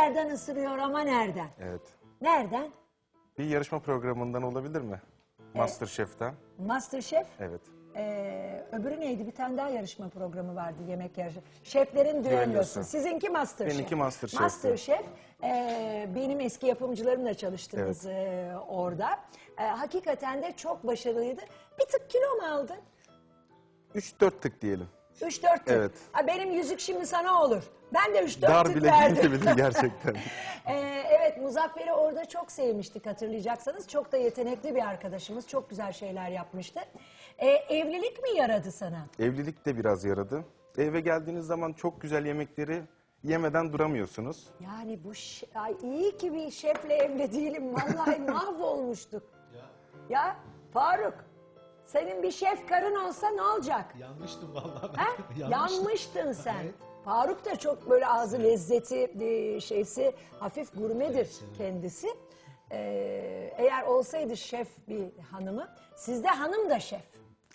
yerden ısırıyor ama nereden? Evet. Nereden? Bir yarışma programından olabilir mi? Masterchef'ten. Masterchef. Evet. Ee, öbürü neydi? Bir tane daha yarışma programı vardı yemek yarışı. Şeflerin düellosu. Düellosu. Sizinki Masterchef. Benimki Masterchef'ti. Masterchef. ee, benim eski yapımcılarımla çalıştınız ee, orada. Ee, hakikaten de çok başarılıydı. Bir tık kilo mu aldın? 3-4 tık diyelim. 3-4 tık. Evet. Ha, benim yüzük şimdi sana olur. Ben de 3-4 Dar tık bile verdim. gelebilir gerçekten. Ee, evet Muzaffer'i orada çok sevmiştik hatırlayacaksanız. Çok da yetenekli bir arkadaşımız. Çok güzel şeyler yapmıştı. Ee, evlilik mi yaradı sana? Evlilik de biraz yaradı. Eve geldiğiniz zaman çok güzel yemekleri yemeden duramıyorsunuz. Yani bu ay iyi ki bir şefle evli değilim. Vallahi mahvolmuştuk. Ya. Faruk senin bir şef karın olsa ne olacak? Yanmıştım vallahi. Ha? ben. Yanmıştın sen. Evet. Faruk da çok böyle ağzı lezzeti e, şeysi hafif gurmedir kendisi. Ee, eğer olsaydı şef bir hanımı, sizde hanım da şef.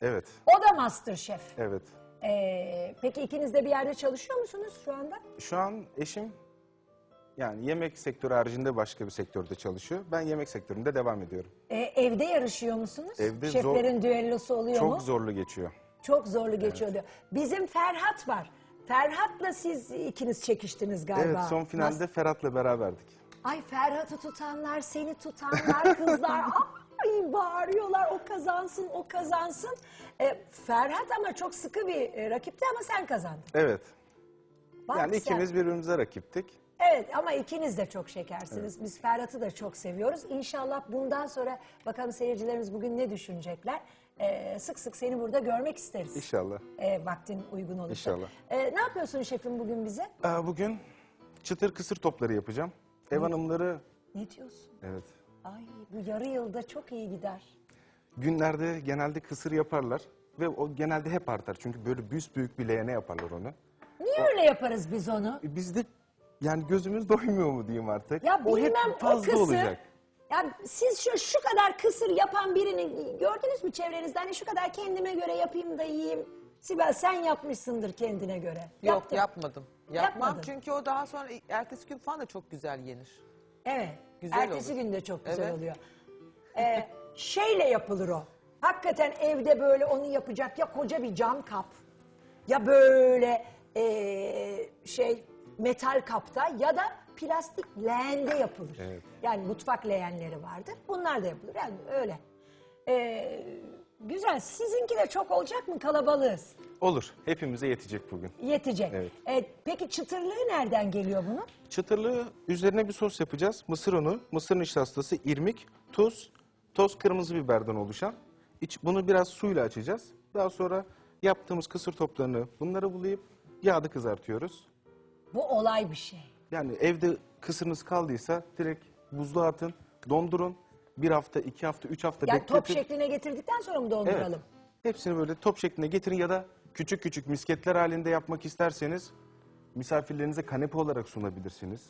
Evet, O da master şef. evet. Ee, peki ikiniz de bir yerde çalışıyor musunuz şu anda? Şu an eşim yani yemek sektörü haricinde başka bir sektörde çalışıyor. Ben yemek sektöründe devam ediyorum. Ee, evde yarışıyor musunuz? Evde zor- Şeflerin düellosu oluyor mu? Çok zorlu geçiyor. Çok zorlu geçiyor diyor. Bizim Ferhat var. Ferhat'la siz ikiniz çekiştiniz galiba. Evet, son finalde Ferhat'la beraberdik. Ay Ferhat'ı tutanlar, seni tutanlar, kızlar ay bağırıyorlar o kazansın, o kazansın. Ee, Ferhat ama çok sıkı bir e, rakipti ama sen kazandın. Evet. Bak yani sen. ikimiz birbirimize rakiptik. Evet ama ikiniz de çok şekersiniz. Biz Ferhat'ı da çok seviyoruz. İnşallah bundan sonra bakalım seyircilerimiz bugün ne düşünecekler. Ee, sık sık seni burada görmek isteriz. İnşallah. Ee, vaktin uygun olursa. İnşallah. Ee, ne yapıyorsun şefim bugün bize? Aa, bugün çıtır kısır topları yapacağım. Ev hanımları Ne diyorsun? evet. Ay bu yarı yılda çok iyi gider. Günlerde genelde kısır yaparlar ve o genelde hep artar. Çünkü böyle büyük bir leğene yaparlar onu. Niye öyle yaparız biz onu? E, Bizde yani gözümüz doymuyor mu diyeyim artık. Ya o hep bilmem fazla o kısır. olacak. Ya siz şu, şu kadar kısır yapan birini gördünüz mü çevrenizde? Hani şu kadar kendime göre yapayım da yiyeyim. Sibel sen yapmışsındır kendine göre. Yok Yaptın. yapmadım. Yapmam Yapmadın. çünkü o daha sonra ertesi gün falan da çok güzel yenir. Evet. Güzel Ertesi olur. gün de çok güzel Evet. oluyor. Ee, şeyle yapılır o. Hakikaten evde böyle onu yapacak ya koca bir cam kap ya böyle ee, şey metal kapta ya da plastik leğende yapılır. Evet. Yani mutfak leğenleri vardır. Bunlar da yapılır. Yani öyle. Ee, güzel. Sizinki de çok olacak mı kalabalığız? Olur. Hepimize yetecek bugün. Yetecek. Evet. Ee, peki çıtırlığı nereden geliyor bunun? Çıtırlığı üzerine bir sos yapacağız. Mısır unu, mısır nişastası, irmik, tuz, toz kırmızı biberden oluşan. İç, bunu biraz suyla açacağız. Daha sonra yaptığımız kısır toplarını bunları bulayıp yağda kızartıyoruz. Bu olay bir şey. Yani evde kısırınız kaldıysa direkt buzluğa atın, dondurun. Bir hafta, iki hafta, üç hafta Yani bekletin. top şekline getirdikten sonra mı Evet. donduralım? Hepsini böyle top şeklinde getirin ya da küçük küçük misketler halinde yapmak isterseniz misafirlerinize kanepe olarak sunabilirsiniz.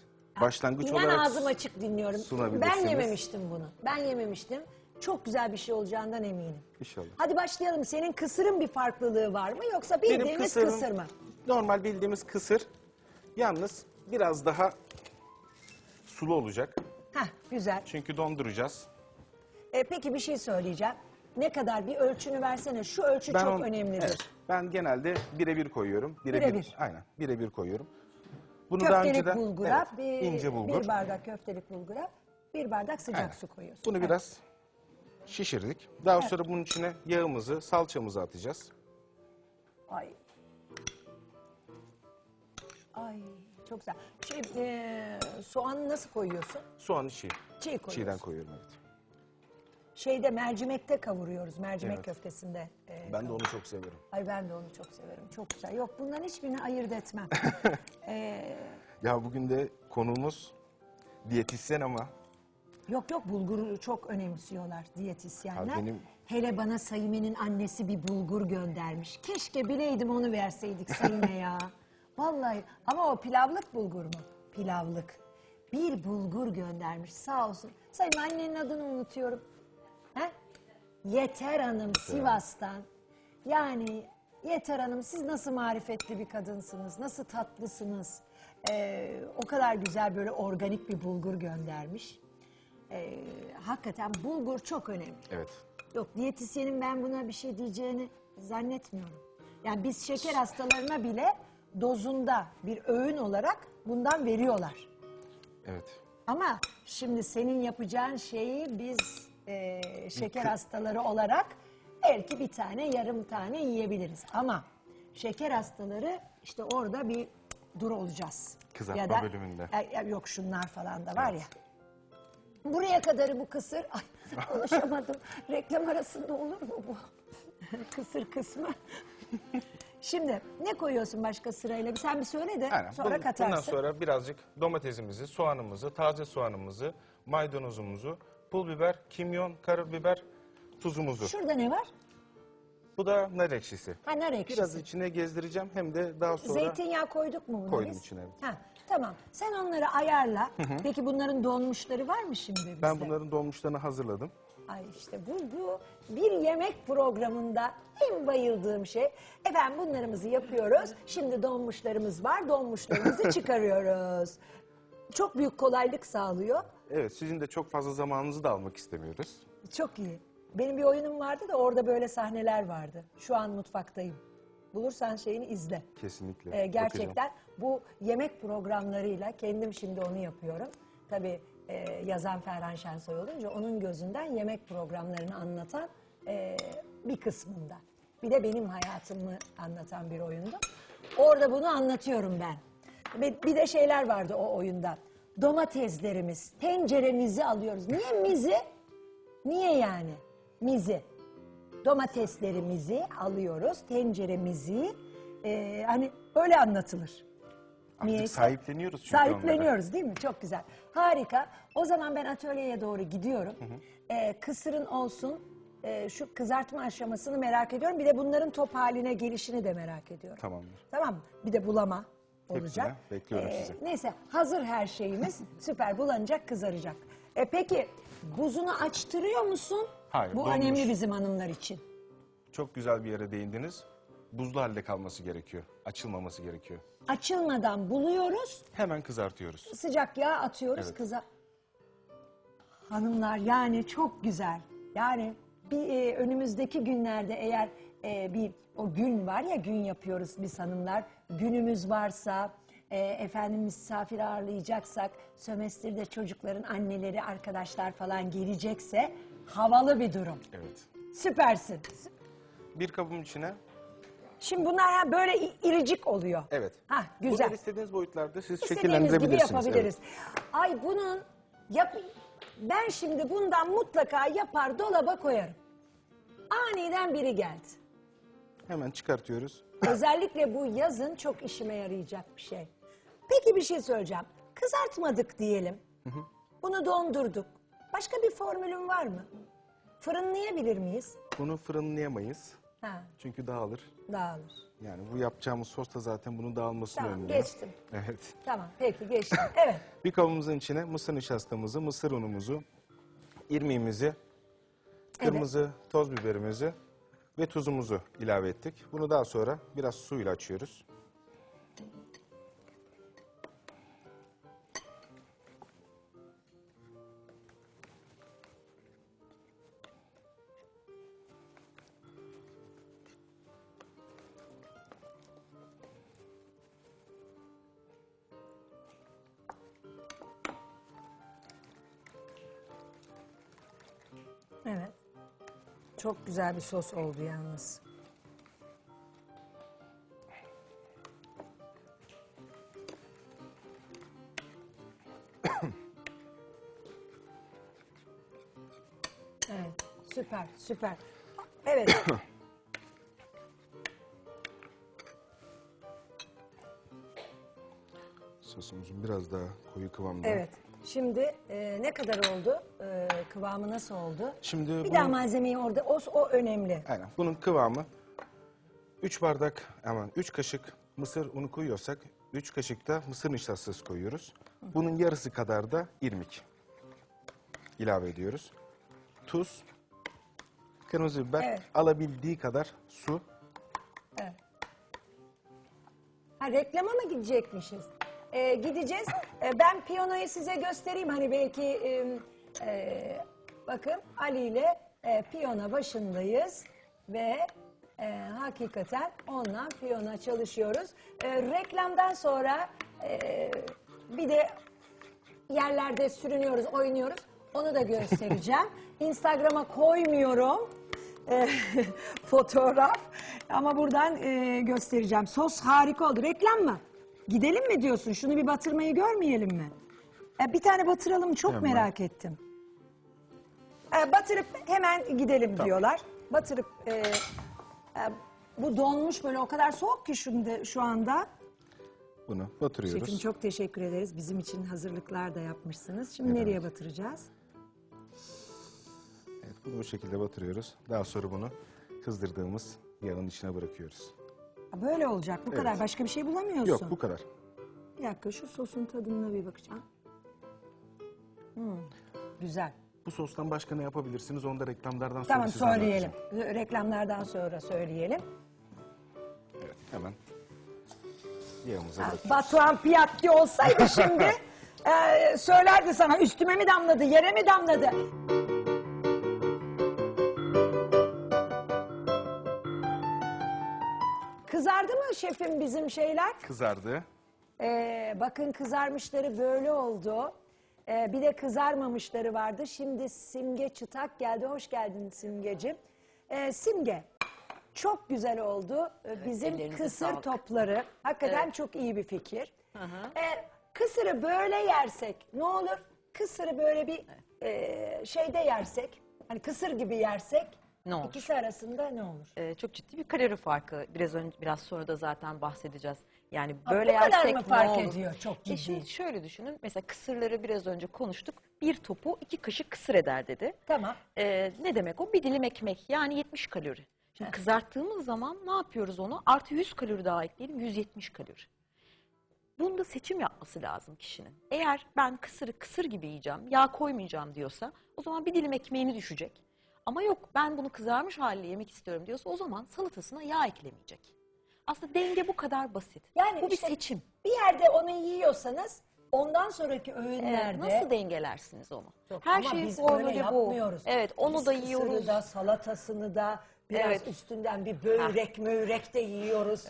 Başlangıç İnan olarak ağzım açık dinliyorum. sunabilirsiniz. Ben yememiştim bunu. Ben yememiştim. Çok güzel bir şey olacağından eminim. İnşallah. Hadi başlayalım. Senin kısırın bir farklılığı var mı yoksa bildiğimiz kısır mı? Normal bildiğimiz kısır. Yalnız biraz daha sulu olacak. Heh, güzel. Çünkü donduracağız. E, peki bir şey söyleyeceğim. Ne kadar bir ölçünü versene. Şu ölçü çok on- önemlidir. Evet, ben genelde birebir koyuyorum. Birebir. Aynen birebir koyuyorum. Bunu daha Köftelik önceden bulgura, evet, bir, ince bulgur. bir bardak köftelik bulgura, bir bardak sıcak Aynen. su koyuyorsun. Bunu Evet. biraz şişirdik. Daha sonra bunun içine yağımızı, salçamızı atacağız. Ay. Ay çok güzel. Şey, e, soğanı nasıl koyuyorsun? Soğanı çiğ. Çiğ koyuyorsun. Çiğden koyuyorum evet. Şeyde mercimekte kavuruyoruz. Mercimek Evet. köftesinde. e, Ben de onu çok severim. Ay ben de onu çok severim. Çok güzel. Yok bundan hiçbirini ayırt etmem. Ee, Ya bugün de konuğumuz diyetisyen ama yok yok bulguru çok önemsiyorlar diyetisyenler. Ha, benim- Hele bana Saime'nin annesi bir bulgur göndermiş. Keşke bileydim onu verseydik Saime ya. Vallahi ama o pilavlık bulgur mu? Pilavlık. Bir bulgur göndermiş sağ olsun. Saime annenin adını unutuyorum. He? Yeter Hanım Sivas'tan. Yani Yeter Hanım siz nasıl marifetli bir kadınsınız, nasıl tatlısınız. Ee, o kadar güzel böyle organik bir bulgur göndermiş. Ee, hakikaten bulgur çok önemli. Evet. Yok diyetisyenin ben buna bir şey diyeceğini zannetmiyorum. Yani biz şeker hastalarına bile dozunda bir öğün olarak bundan veriyorlar. Evet. Ama şimdi senin yapacağın şeyi biz e, şeker hastaları olarak belki bir tane yarım tane yiyebiliriz. Ama şeker hastaları işte orada bir dur olacağız. Kızartma bölümünde. Ya- ya yok şunlar falan da var ya. Buraya kadarı bu kısır. Ay konuşamadım. Reklam arasında olur mu bu? kısır kısmı. Şimdi ne koyuyorsun başka sırayla? Sen bir söyle de Aynen. sonra Bunun- katarsın. Bundan sonra birazcık domatesimizi, soğanımızı, taze soğanımızı, maydanozumuzu, pul biber, kimyon, karabiber, tuzumuzu. Şurada ne var? Bu da nar ekşisi. Ha nar ekşisi. Biraz içine gezdireceğim hem de daha sonra Zeytinyağı koyduk mu Koydum biz? içine, evet. Ha, tamam. Sen onları ayarla. Peki bunların donmuşları var mı şimdi bizde? ben bunların dolmuşlarını hazırladım. Ay işte bu, bu bir yemek programında en bayıldığım şey. Efendim bunlarımızı yapıyoruz. Şimdi donmuşlarımız var. Donmuşlarımızı çıkarıyoruz. Çok büyük kolaylık sağlıyor. Evet, sizin de çok fazla zamanınızı da almak istemiyoruz. Çok iyi. Benim bir oyunum vardı da orada böyle sahneler vardı. Şu an mutfaktayım. Bulursan şeyini izle. Kesinlikle. Ee, gerçekten bu yemek programlarıyla kendim şimdi onu yapıyorum. Tabii e, yazan Ferhan Şensoy olunca onun gözünden yemek programlarını anlatan e, bir kısmında. Bir de benim hayatımı anlatan bir oyundu. Orada bunu anlatıyorum ben. Bir de şeyler vardı o oyunda. Domateslerimiz, tenceremizi alıyoruz. Niye mizi? Niye yani? Mizi domateslerimizi alıyoruz, tenceremizi e, hani öyle anlatılır. Artık sahipleniyoruz çünkü Sahipleniyoruz değil mi? Çok güzel. Harika. O zaman ben atölyeye doğru gidiyorum. E, kısırın olsun. e, şu kızartma aşamasını merak ediyorum. Bir de bunların top haline gelişini de merak ediyorum. Tamamdır. Tamam mı? Bir de bulama olacak. Hepsine bekliyorum sizi. Neyse hazır her şeyimiz. Süper bulanacak kızaracak. E, peki buzunu açtırıyor musun? Hayır, Bu donmuş. önemli bizim hanımlar için. Çok güzel bir yere değindiniz. Buzlu halde kalması gerekiyor. Açılmaması gerekiyor. Açılmadan buluyoruz. Hemen kızartıyoruz. Sıcak yağ atıyoruz Evet. kıza. Hanımlar yani çok güzel. Yani bir e, önümüzdeki günlerde eğer e, bir o gün var ya gün yapıyoruz biz hanımlar. Günümüz varsa e, efendim misafir ağırlayacaksak sömestrde çocukların anneleri arkadaşlar falan gelecekse havalı bir durum. Evet. Süpersin. Bir kabın içine Şimdi bunlar ha böyle iricik oluyor. evet. Ha güzel. Bunları istediğiniz boyutlarda siz İstediğimiz gibi şekillendirebilirsiniz. yapabiliriz. Ay bunun yap ben şimdi bundan mutlaka yapar dolaba koyarım. Aniden biri geldi. Hemen çıkartıyoruz. Özellikle bu yazın çok işime yarayacak bir şey. Peki bir şey söyleyeceğim. Kızartmadık diyelim. Bunu dondurduk. Başka bir formülün var mı? Fırınlayabilir miyiz? Bunu fırınlayamayız. Ha, Çünkü dağılır. dağılır. Yani bu yapacağımız sos da zaten bunun dağılmasını Tamam önlüyor. geçtim. Evet. Tamam peki geçtim. Evet. Bir kabımızın içine mısır nişastamızı, mısır unumuzu, irmiğimizi, kırmızı toz biberimizi ve tuzumuzu ilave ettik. Bunu daha sonra biraz suyla açıyoruz. Çok güzel bir sos oldu yalnız. Evet, süper, süper. Evet, Sosumuzun biraz daha koyu kıvamda. evet. Şimdi e, ne kadar oldu? E, kıvamı nasıl oldu? Şimdi Bir bunun- daha malzemeyi orada, o, o önemli. Aynen. Bunun kıvamı 3 bardak aman 3 kaşık mısır unu koyuyorsak 3 kaşık da mısır nişastası koyuyoruz. Bunun yarısı kadar da irmik ilave ediyoruz. Tuz, kırmızı biber, Evet. alabildiği kadar su. Ha, reklama mı gidecekmişiz? E, gideceğiz. E, ben piyanoyu size göstereyim. Hani belki e, e, bakın Ali ile e, piyano başındayız ve e, hakikaten onunla piyano çalışıyoruz. E, reklamdan sonra e, bir de yerlerde sürünüyoruz, oynuyoruz. Onu da göstereceğim. Instagram'a koymuyorum e, fotoğraf ama buradan e, göstereceğim. Sos harika oldu. Reklam mı? Gidelim mi diyorsun? Şunu bir batırmayı görmeyelim mi? E, bir tane batıralım çok Hemen. merak ettim. E, batırıp hemen gidelim diyorlar. Batırıp e, e, bu donmuş böyle o kadar soğuk ki şimdi şu anda. Bunu batırıyoruz. Şefim çok teşekkür ederiz. Bizim için hazırlıklar da yapmışsınız. Şimdi nereye batıracağız? Evet, bunu bu şekilde batırıyoruz. Daha sonra bunu kızdırdığımız yağın içine bırakıyoruz. Böyle olacak bu kadar. Evet. Başka bir şey bulamıyorsun. Yok bu kadar. Bir dakika şu sosun tadına bir bakacağım. Hmm, güzel. Bu sostan başka ne yapabilirsiniz? Onu da reklamlardan sonra Tamam size söyleyelim. anlatacağım. Reklamlardan sonra söyleyelim. Evet, hemen yağımızı Ha, bırakıyoruz. Batuhan Piyatki olsaydı şimdi e, söylerdi sana üstüme mi damladı, yere mi damladı? Mı şefim bizim şeyler? Kızardı. Ee, bakın kızarmışları böyle oldu. Ee, bir de kızarmamışları vardı. Şimdi Simge Çıtak geldi. Hoş geldin Simgeciğim. Ee, Simge çok güzel oldu. Ee, Bizim ellerinize kısır sağlık. topları hakikaten çok iyi bir fikir. Ee, kısırı böyle yersek ne olur? Kısırı böyle bir e, şeyde yersek, hani kısır gibi yersek Ne olur? ikisi arasında ne olur? Ee, çok ciddi bir kalori farkı. Biraz önce biraz sonra da zaten bahsedeceğiz. Yani Ha, böyle kadar yersek mı ne fark olur? ediyor? Çok E ciddi. şimdi şöyle düşünün. Mesela kısırları biraz önce konuştuk. Bir topu iki kaşık kısır eder dedi. Tamam. Ee, ne demek o? Bir dilim ekmek. Yani 70 kalori. Şimdi kızarttığımız zaman ne yapıyoruz onu? Artı 100 kalori daha ekleyelim. 170 kalori. Bunda seçim yapması lazım kişinin. Eğer ben kısırı kısır gibi yiyeceğim, yağ koymayacağım diyorsa o zaman bir dilim ekmeğini düşecek. Ama yok ben bunu kızarmış haliyle yemek istiyorum diyorsa o zaman salatasına yağ eklemeyecek. Aslında denge bu kadar basit. Yani bu bir işte seçim. Bir yerde onu yiyorsanız ondan sonraki Evet, öğünlerde nasıl dengelersiniz onu? Yok, Her öyle formülü bu. Evet, onu Biz da yiyoruz. da salatasını da biraz Evet. üstünden bir börek mövrek de yiyoruz.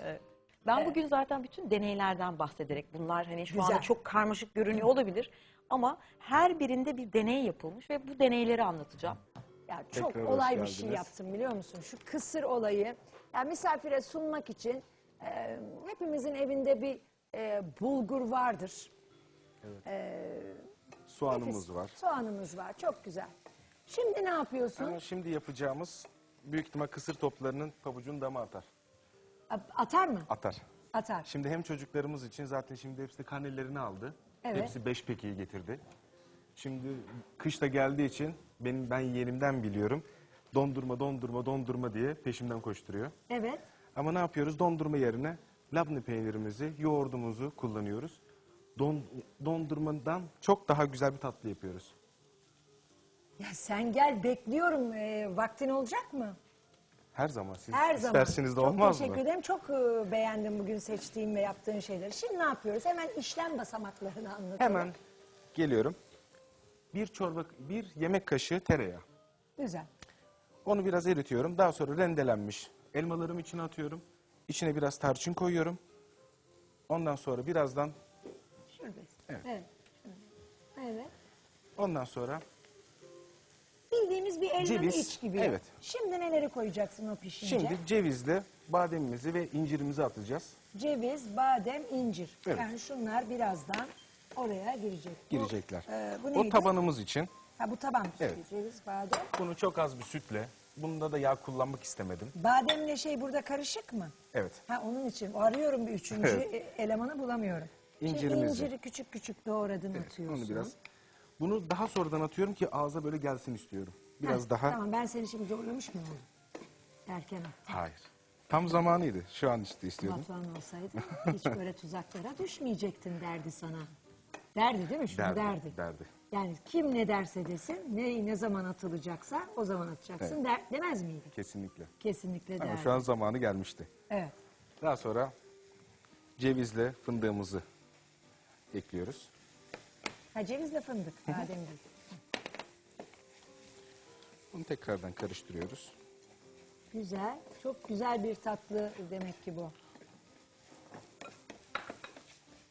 Ben bugün zaten bütün deneylerden bahsederek bunlar hani şu Güzel. anda çok karmaşık görünüyor olabilir ama her birinde bir deney yapılmış ve bu deneyleri anlatacağım. Ya çok Tekrar hoş olay bir şey geldiniz. yaptım biliyor musun? Şu kısır olayı ya misafire sunmak için e, hepimizin evinde bir e, bulgur vardır. Soğanımız Nefis. var. Soğanımız var. Çok güzel. Şimdi ne yapıyorsun? Ama şimdi yapacağımız büyük ihtimal kısır toplarının pabucunu dama atar. A- Atar mı? Atar. Atar. Şimdi hem çocuklarımız için zaten şimdi hepsi de karnelerini aldı. Evet. Hepsi beş pekiyi getirdi. Şimdi kış da geldiği için benim ben yeğenimden biliyorum. Dondurma, dondurma, dondurma diye peşimden koşturuyor. Evet. Ama ne yapıyoruz? Dondurma yerine labne peynirimizi, yoğurdumuzu kullanıyoruz. Don, dondurmadan çok daha güzel bir tatlı yapıyoruz. Ya sen gel bekliyorum. Ee, vaktin olacak mı? Her zaman siz Her zaman. de Çok olmaz teşekkür mı? ederim. Çok e, beğendim bugün seçtiğim ve yaptığın şeyleri. Şimdi ne yapıyoruz? Hemen işlem basamaklarını anlatalım. Hemen geliyorum. Bir çorba, bir yemek kaşığı tereyağı. Güzel. Onu biraz eritiyorum. Daha sonra rendelenmiş elmalarımı içine atıyorum. İçine biraz tarçın koyuyorum. Ondan sonra birazdan, Şuradayız. Evet. Evet. ondan sonra Bildiğimiz bir elmanın Ceviz, iç gibi. evet. Şimdi neleri koyacaksın o pişince? şimdi cevizle bademimizi ve incirimizi atacağız. Ceviz, badem, incir. Evet. Yani şunlar birazdan oraya girecek. Bu, Girecekler. e, bu o tabanımız için Ha, bu taban sütü. Evet. Ceviz, badem. bunu çok az bir sütle, bunda da yağ kullanmak istemedim. Bademle şey burada karışık mı? Evet. Ha onun için arıyorum bir üçüncü Evet. e, elemanı bulamıyorum. Şimdi İncirimizi. inciri küçük küçük doğradın atıyorsun. Onu biraz. Bunu daha sonradan atıyorum ki ağza böyle gelsin istiyorum. Biraz Ha, daha. Tamam ben seni şimdi zorlamış mı oldum? Erken attım. Hayır. Tam zamanıydı. Şu an işte istiyordum. Batuhan olsaydı hiç böyle tuzaklara düşmeyecektin derdi sana. Derdi değil mi? Şunu Derdi, derdi. derdi. Yani kim ne derse desin, ne ne zaman atılacaksa o zaman atacaksın der, demez miydi? Kesinlikle. Kesinlikle Ama derdi. şu an zamanı gelmişti. Evet. Daha sonra cevizle fındığımızı ekliyoruz. Ha cevizle fındık. Badem değil. Bunu tekrardan karıştırıyoruz. Güzel. Çok güzel bir tatlı demek ki bu.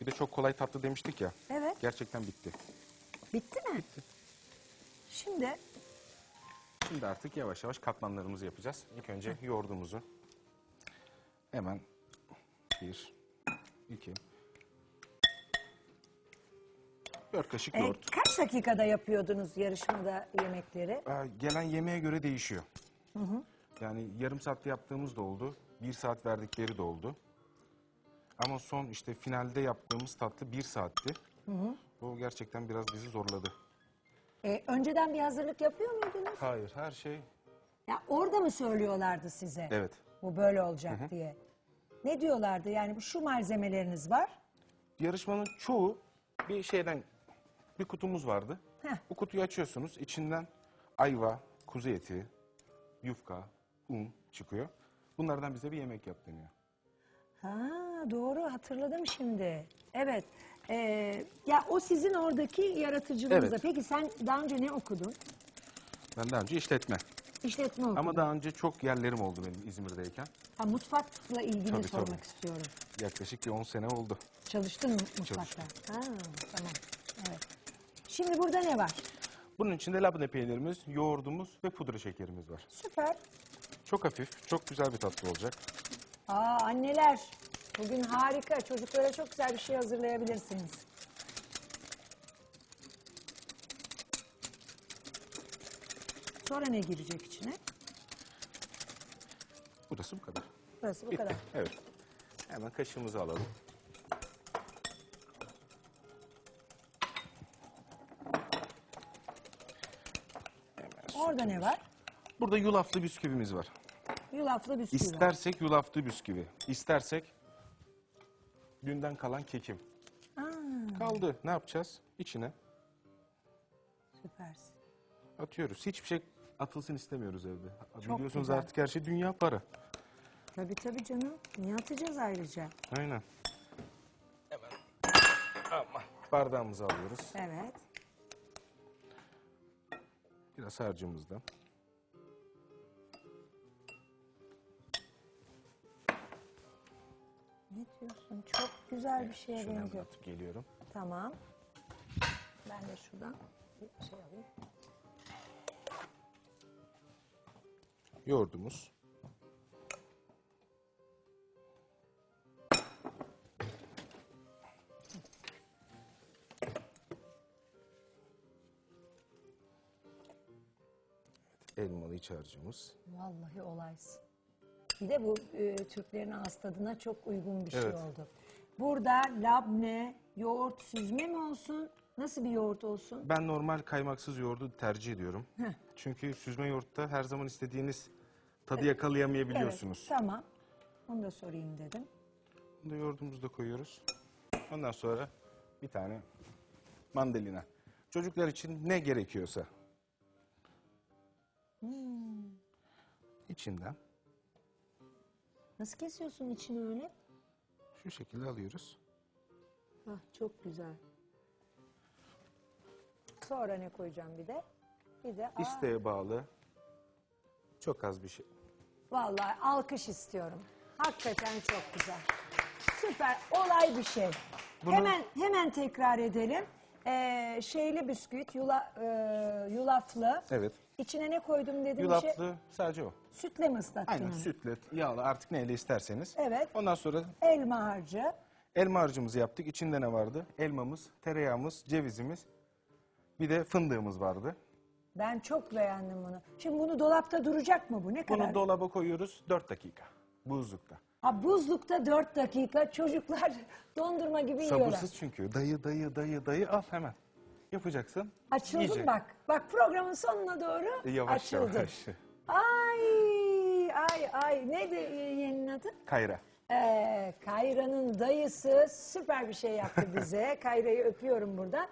Bir de çok kolay tatlı demiştik ya. Evet. Gerçekten bitti. Bitti mi? Bitti. Şimdi Şimdi artık yavaş yavaş katmanlarımızı yapacağız. İlk önce yoğurdumuzu hemen bir, iki, dört kaşık e, yoğurt. kaç dakikada yapıyordunuz yarışmada yemekleri? Ee, gelen yemeğe göre değişiyor. Yani yarım saatte yaptığımız da oldu. Bir saat verdikleri de oldu. Ama son işte finalde yaptığımız tatlı bir saatti. O gerçekten biraz bizi zorladı. E, önceden bir hazırlık yapıyor muydunuz? Hayır her şey Ya orada mı söylüyorlardı size? evet. Bu böyle olacak diye. Ne diyorlardı? Yani bu şu malzemeleriniz var. Yarışmanın çoğu bir şeyden bir kutumuz vardı. Heh. Bu kutuyu açıyorsunuz. içinden ayva, kuzu eti, yufka, un çıkıyor. Bunlardan bize bir yemek yap deniyor. Ha doğru hatırladım şimdi. Evet. Ee, ya o sizin oradaki yaratıcılığınızda. Evet. Peki sen daha önce ne okudun? Ben daha önce işletme. İşletme okudun. Ama daha önce çok yerlerim oldu benim İzmir'deyken. Ha, mutfakla ilgili Tabii, sormak tabii. istiyorum. Yaklaşık bir 10 sene oldu. Çalıştın mı mutfakta? Ha, tamam. Evet. Şimdi burada ne var? Bunun içinde labne peynirimiz, yoğurdumuz ve pudra şekerimiz var. Süper. Çok hafif, çok güzel bir tatlı olacak. Aa anneler bugün harika. Çocuklara çok güzel bir şey hazırlayabilirsiniz. Sonra ne girecek içine? Burası bu kadar. Burası bu Bitti. kadar. Evet. Hemen kaşığımızı alalım. Orada ne var? Burada yulaflı bisküvimiz var. Yulaflı bisküvi. İstersek yulaflı bisküvi, istersek dünden kalan kekim. Aa, Kaldı. Ne yapacağız? İçine süpersin. atıyoruz. Hiçbir şey atılsın istemiyoruz evde. Çok Biliyorsunuz güzel. artık her şey dünya para. Tabii tabii canım. Niye atacağız ayrıca? Aynen. Hemen. Ama bardağımızı alıyoruz. Evet. Biraz harcımızdan. Güzel bir şeye Şunu hemen benziyor. atıp geliyorum. Tamam. Ben de şuradan bir şey alayım. Yoğurdumuz. Elmalı iç harcımız. Vallahi olaysın. Bir de bu e, Türklerin ağız tadına çok uygun bir şey Evet. oldu. Burada labne, yoğurt süzme mi olsun? Nasıl bir yoğurt olsun? Ben normal kaymaksız yoğurdu tercih ediyorum. Çünkü süzme yoğurtta her zaman istediğiniz tadı yakalayamayabiliyorsunuz. Evet, tamam. Onu da sorayım dedim. Bunu da yoğurdumuzu da koyuyoruz. Ondan sonra bir tane mandalina. Çocuklar için ne gerekiyorsa. İçinden Nasıl kesiyorsun içini öyle? Şu şekilde alıyoruz. Hah, çok güzel. Sonra ne koyacağım bir de? Bir de aa, İsteğe bağlı. Çok az bir şey. Vallahi alkış istiyorum. Hakikaten çok güzel. Süper. Olay bir şey. Bunu- Hemen hemen tekrar edelim. Ee, şeyli bisküvit, yula, e, yulaflı. Evet. İçine ne koydum dedim bir şey. Yulaflı sadece o. Sütle mi ıslattın Aynen sütle, yağlı artık neyle isterseniz. Evet. Ondan sonra Elma harcı. elma harcımızı yaptık. İçinde ne vardı? Elmamız, tereyağımız, cevizimiz. Bir de fındığımız vardı. Ben çok beğendim bunu. Şimdi bunu dolapta duracak mı bu? Ne kadar? Bunu dolaba koyuyoruz 4 dakika. Buzlukta. Ha, buzlukta 4 dakika çocuklar dondurma gibi yiyorlar. Sabırsız çünkü. Dayı dayı dayı dayı al hemen. Yapacaksın. Açıldım yiyecek. bak. Bak programın sonuna doğru E, Yavaş açıldı. yavaş. Ay ay ay. Neydi yeğenin adı? Kayra. Ee, Kayra'nın dayısı süper bir şey yaptı bize. Kayra'yı öpüyorum burada.